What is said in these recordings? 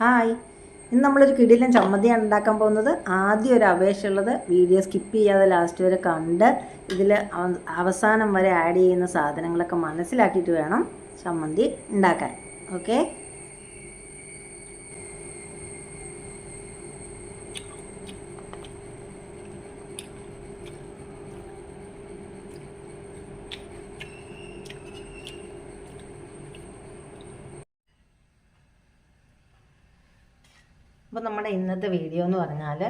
Hi. ഇന്ന് നമ്മളൊരു കിടിലൻ ചമ്മന്തിയാണ് ഉണ്ടാക്കാൻ പോകുന്നത്. ആദ്യം ഒരു അപേക്ഷയുള്ളത് വീഡിയോ സ്കിപ്പ് ചെയ്യാതെ ലാസ്റ്റ് വരെ കണ്ട് ഇതിൽ അവസാനം വരെ ആഡ് ചെയ്യുന്ന സാധനങ്ങളൊക്കെ മനസ്സിലാക്കിയിട്ട് വേണം ചമ്മന്തി ഉണ്ടാക്കാൻ. ഓക്കെ അപ്പോൾ നമ്മുടെ ഇന്നത്തെ വീഡിയോ എന്ന് പറഞ്ഞാൽ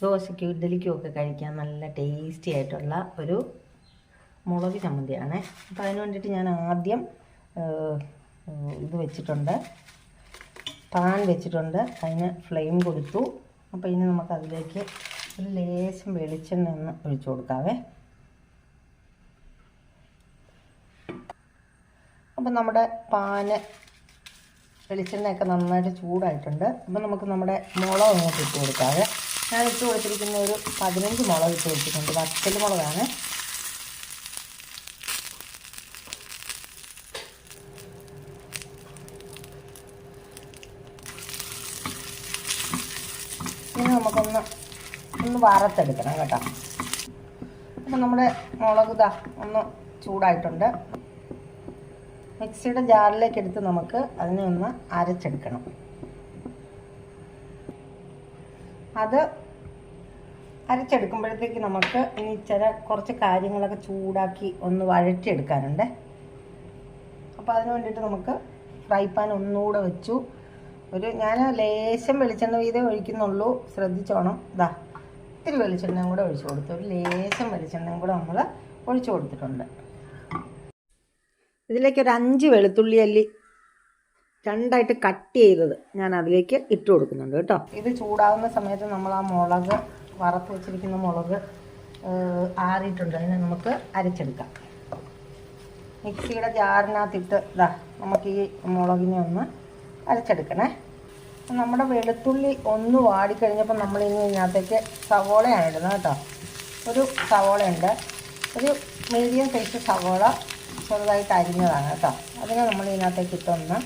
ദോശയ്ക്കും ഇഡ്ഡലിക്കും ഒക്കെ കഴിക്കാൻ നല്ല ടേസ്റ്റി ആയിട്ടുള്ള ഒരു മുളക് ചമ്മന്തിയാണ്. അപ്പോൾ അതിന് വേണ്ടിയിട്ട് ഞാൻ ആദ്യം ഇത് വെച്ചിട്ടുണ്ട്. പാൻ വെച്ചിട്ടുണ്ട്. അതിന് ഫ്ലെയിം കൊടുത്തു. അപ്പോൾ ഇനി നമുക്ക് അതിലേക്ക് ഒരു ലേശം വെളിച്ചെണ്ണ ഒന്ന് ഒഴിച്ചു കൊടുക്കാവേ. അപ്പം നമ്മുടെ പാന് വെളിച്ചെണ്ണയൊക്കെ നന്നായിട്ട് ചൂടായിട്ടുണ്ട്. അപ്പോൾ നമുക്ക് നമ്മുടെ മുളക് അങ്ങോട്ട് ഇട്ട് കൊടുക്കാതെ ഞാൻ ഇട്ട് കൊടുത്തിരിക്കുന്ന ഒരു പതിനഞ്ച് മുളക് ഇട്ട് കൊടുത്തിട്ടുണ്ട്. വറ്റൽ മുളകാണ്. ഇനി നമുക്കൊന്ന് ഒന്ന് വറത്തെടുക്കണം കേട്ടോ. അപ്പം നമ്മുടെ മുളക് ഒന്ന് ചൂടായിട്ടുണ്ട്. മിക്സിയുടെ ജാറിലേക്ക് എടുത്ത് നമുക്ക് അതിനെ ഒന്ന് അരച്ചെടുക്കണം. അത് അരച്ചെടുക്കുമ്പോഴത്തേക്ക് നമുക്ക് ഇനി ചില കുറച്ച് കാര്യങ്ങളൊക്കെ ചൂടാക്കി ഒന്ന് വഴറ്റിയെടുക്കാനുണ്ട്. അപ്പോൾ അതിന് വേണ്ടിയിട്ട് നമുക്ക് ഫ്രൈ പാൻ ഒന്നുകൂടെ വെച്ചു. ഒരു ഞാൻ ലേശം വെളിച്ചെണ്ണ വീതം ഒഴിക്കുന്നുള്ളൂ. ശ്രദ്ധിച്ചോണം. ഇതാ ഇത്തിരി വെളിച്ചെണ്ണയും കൂടെ ഒഴിച്ചു കൊടുത്തു. ഒരു ലേശം വെളിച്ചെണ്ണയും കൂടെ നമ്മൾ ഒഴിച്ചു കൊടുത്തിട്ടുണ്ട്. ഇതിലേക്ക് ഒരു അഞ്ച് വെളുത്തുള്ളി അല്ലി രണ്ടായിട്ട് കട്ട് ചെയ്തത് ഞാൻ അതിലേക്ക് ഇട്ട് കൊടുക്കുന്നുണ്ട് കേട്ടോ. ഇത് ചൂടാവുന്ന സമയത്ത് നമ്മൾ ആ മുളക് വറുത്ത് വെച്ചിരിക്കുന്ന മുളക് ആറിയിട്ടുണ്ട്. അതിനെ നമുക്ക് അരച്ചെടുക്കാം. മിക്സിയുടെ ജാറിനകത്തിട്ട് ഇതാ നമുക്ക് ഈ മുളകിനെ ഒന്ന് അരച്ചെടുക്കണേ. നമ്മുടെ വെളുത്തുള്ളി ഒന്ന് വാടിക്കഴിഞ്ഞപ്പോൾ നമ്മൾ ഇനി ഇതിനകത്തേക്ക് സവോളയാണ് ഇടുന്നത് കേട്ടോ. ഒരു സവോളയുണ്ട്. ഒരു മീഡിയം സൈസ് സവോള ചെറുതായിട്ട് അരിഞ്ഞതാണ് കേട്ടോ. അതിനെ നമ്മൾ ഇതിനകത്തേക്ക് ഇട്ടൊന്ന്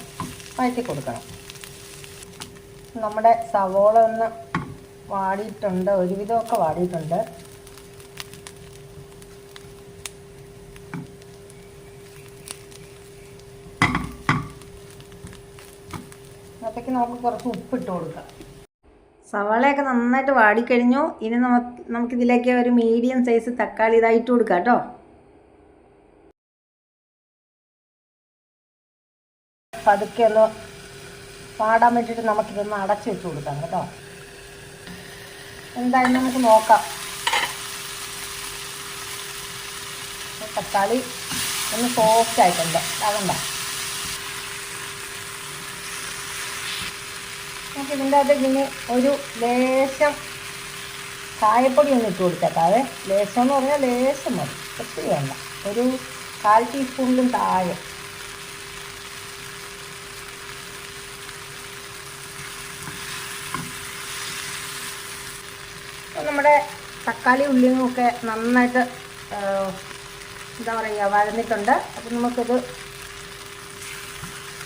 വഴറ്റി കൊടുക്കണം. നമ്മുടെ സവോള ഒന്ന് വാടിയിട്ടുണ്ട് ഒരുവിധമൊക്കെ വാടിയിട്ടുണ്ട്. അതൊക്കെ നമുക്ക് കുറച്ച് ഉപ്പിട്ട് കൊടുക്കാം. സവാളയൊക്കെ നന്നായിട്ട് വാടിക്കഴിഞ്ഞു. ഇനി നമുക്ക് നമുക്കിതിലേക്ക് ഒരു മീഡിയം സൈസ് തക്കാളി ഇതായിട്ട് കൊടുക്കാം കേട്ടോ. പതുക്കെ ഒന്ന് പാടാൻ വേണ്ടിയിട്ട് നമുക്കിതൊന്ന് അടച്ചു വെച്ച് കൊടുക്കാം കേട്ടോ. എന്തായാലും നമുക്ക് നോക്കാം. തക്കാളി ഒന്ന് സോഫ്റ്റ് ആയിട്ടുണ്ട്. അതണ്ട നമുക്ക് ഇതിന്റെ അകത്തേക്ക് ഇനി ഒരു ലേശം കായപ്പൊടി ഒന്ന് ഇട്ട് കൊടുത്തേക്കാവേ. ലേശം എന്ന് പറഞ്ഞാൽ ലേശം മതി. ഒത്തിരി വേണ്ട. ഒരു കാൽ ടീസ്പൂണിലും താഴെ. നമ്മുടെ തക്കാളി ഉള്ളിയും ഒക്കെ നന്നായിട്ട് എന്താ പറയുക വഴന്നിട്ടുണ്ട്. അപ്പം നമുക്കിത്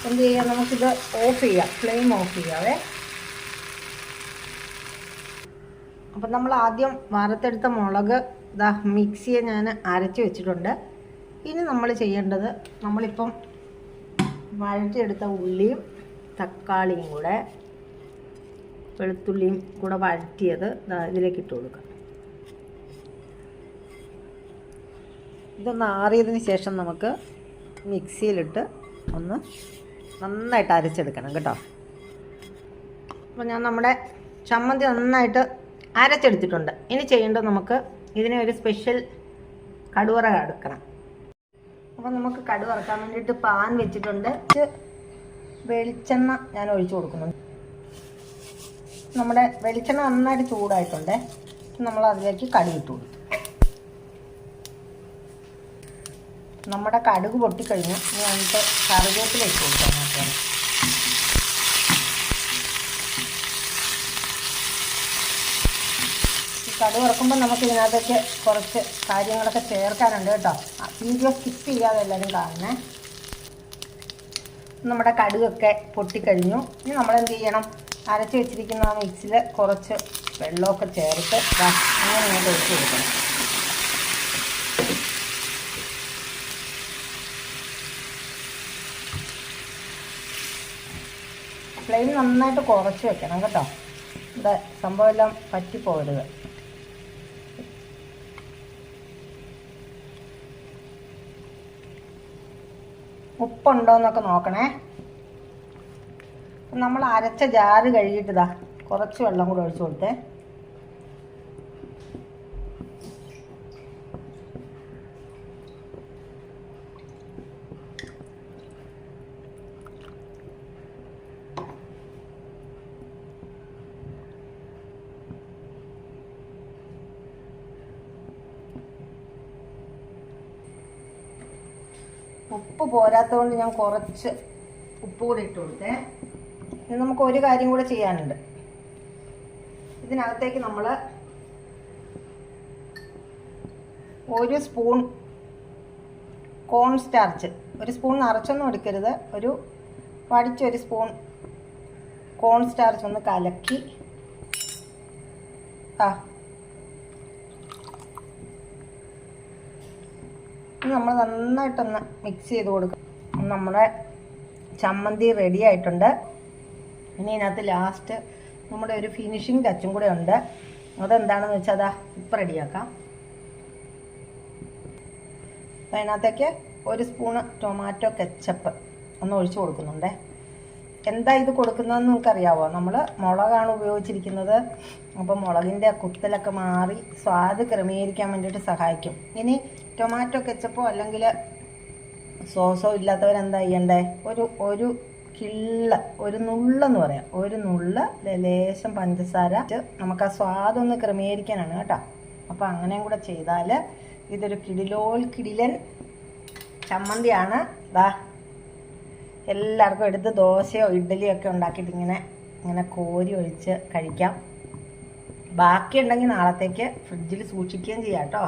എന്ത് ചെയ്യാം? നമുക്കിത് ഓഫ് ചെയ്യാം. ഫ്ലെയിം ഓഫ് ചെയ്യാവേ. അപ്പം നമ്മൾ ആദ്യം വറുത്തെടുത്ത മുളക് ഇതാ മിക്സിയെ ഞാൻ അരച്ച് വെച്ചിട്ടുണ്ട്. ഇനി നമ്മൾ ചെയ്യേണ്ടത് നമ്മളിപ്പം വഴറ്റിയെടുത്ത ഉള്ളിയും തക്കാളിയും കൂടെ വെളുത്തുള്ളിയും കൂടെ വഴറ്റിയത് ഇതിലേക്ക് ഇട്ട് കൊടുക്കാം. ഇതൊന്ന് ആറിയതിന് ശേഷം നമുക്ക് മിക്സിയിലിട്ട് ഒന്ന് നന്നായിട്ട് അരച്ചെടുക്കണം കേട്ടോ. അപ്പോൾ ഞാൻ നമ്മുടെ ചമ്മന്തി നന്നായിട്ട് അരച്ചെടുത്തിട്ടുണ്ട്. ഇനി ചെയ്യേണ്ടത് നമുക്ക് ഇതിനെ ഒരു സ്പെഷ്യൽ കടുവറ എടുക്കണം അപ്പോൾ നമുക്ക് കടുവറക്കാൻ വേണ്ടിയിട്ട് പാൻ വെച്ചിട്ടുണ്ട്. വെളിച്ചെണ്ണ ഞാൻ ഒഴിച്ചു കൊടുക്കുന്നുണ്ട്. നമ്മുടെ വെളിച്ചെണ്ണ നന്നായിട്ട് ചൂടായിട്ടുണ്ട്. നമ്മൾ അതിലേക്ക് കടുക് ഇട്ട് നമ്മുടെ കടുക് പൊട്ടിക്കഴിഞ്ഞു ഇനി നമുക്ക് കറിവേപ്പില ഇട്ട് കൊടുക്കാം നോക്കാം കടുക് ഇറക്കുമ്പോൾ നമുക്ക് ഇതിനകത്തേക്ക് കുറച്ച് കാര്യങ്ങളൊക്കെ ചേർക്കാനുണ്ട് കേട്ടോ. വീഡിയോ സ്കിപ്പ് ചെയ്യാതെ എല്ലാവരും കാണണേ. നമ്മുടെ കടുകൊക്കെ പൊട്ടിക്കഴിഞ്ഞു. ഇനി നമ്മൾ എന്ത് ചെയ്യണം? അരച്ച് വെച്ചിരിക്കുന്ന ആ മിക്സിൽ കുറച്ച് വെള്ളമൊക്കെ ചേർത്ത് അങ്ങനെ ഇങ്ങോട്ട് ഒഴിച്ച് കൊടുക്കണം. ഫ്ലെയിം നന്നായിട്ട് കുറച്ച് വെക്കണം കേട്ടോ. ഇവിടെ സംഭവം എല്ലാം പറ്റിപ്പോകരുത് ഉപ്പുണ്ടോ എന്നൊക്കെ നോക്കണേ. നമ്മൾ അരച്ച ജാറ് കഴുകിയിട്ടതാ. കുറച്ച് വെള്ളം കൂടെ ഒഴിച്ചു കൊടുത്തേ. ഉപ്പ് പോരാത്തതുകൊണ്ട് ഞാൻ കുറച്ച് ഉപ്പ് കൂടി ഇട്ട് കൊടുത്തേ. ഇനി നമുക്ക് ഒരു കാര്യം കൂടെ ചെയ്യാനുണ്ട്. ഇതിനകത്തേക്ക് നമ്മൾ ഒരു സ്പൂൺ കോൺ സ്റ്റാർച്ച് ഒരു സ്പൂൺ നിറച്ചൊന്നും എടുക്കരുത്. ഒരു വടിച്ചൊരു സ്പൂൺ കോൺ സ്റ്റാർച്ച് ഒന്ന് കലക്കി. ആ. നമ്മൾ നന്നായിട്ടൊന്ന് മിക്സ് ചെയ്ത് കൊടുക്കും. നമ്മുടെ ചമ്മന്തി റെഡി ആയിട്ടുണ്ട്. ഇനി ഇതിനകത്ത് ലാസ്റ്റ് നമ്മുടെ ഒരു ഫിനിഷിങ് ടച്ചും കൂടെ ഉണ്ട്. അതെന്താണെന്ന് വെച്ചാൽ അതാ ഇപ്പം റെഡിയാക്കാം അപ്പം അതിനകത്തേക്ക് ഒരു സ്പൂണ് ടൊമാറ്റോ കെച്ചപ്പ് ഒന്ന് ഒഴിച്ച് കൊടുക്കുന്നുണ്ടേ. എന്താ ഇത് കൊടുക്കുന്നതെന്ന് നിങ്ങൾക്കറിയാവോ? നമ്മൾ മുളകാണ് ഉപയോഗിച്ചിരിക്കുന്നത്. അപ്പോൾ മുളകിന്റെ കുത്തലൊക്കെ മാറി സ്വാദ് ക്രമീകരിക്കാൻ വേണ്ടിയിട്ട് സഹായിക്കും. ഇനി ടൊമാറ്റോ കെച്ചപ്പോ അല്ലെങ്കിൽ സോസോ ഇല്ലാത്തവരെന്താ ചെയ്യണ്ടേ? ഒരു ഒരു കിള്ള ഒരു നുള്ളെന്ന് പറയാം. ഒരു നുള്ള ലേശം പഞ്ചസാര. നമുക്ക് ആ സ്വാദൊന്ന് ക്രമീകരിക്കാനാണ് കേട്ടോ. അപ്പോൾ അങ്ങനെയും കൂടെ ചെയ്താൽ ഇതൊരു കിടിലോൽ കിടിലൻ ചമ്മന്തിയാണ്. ദാ എല്ലാവർക്കും എടുത്ത് ദോശയോ ഇഡ്ഡലിയോ ഒക്കെ ഉണ്ടാക്കിയിട്ട് ഇങ്ങനെ ഇങ്ങനെ കോരി ഒഴിച്ച് കഴിക്കാം. ബാക്കിയുണ്ടെങ്കിൽ നാളത്തേക്ക് ഫ്രിഡ്ജിൽ സൂക്ഷിക്കുകയും ചെയ്യാം കേട്ടോ.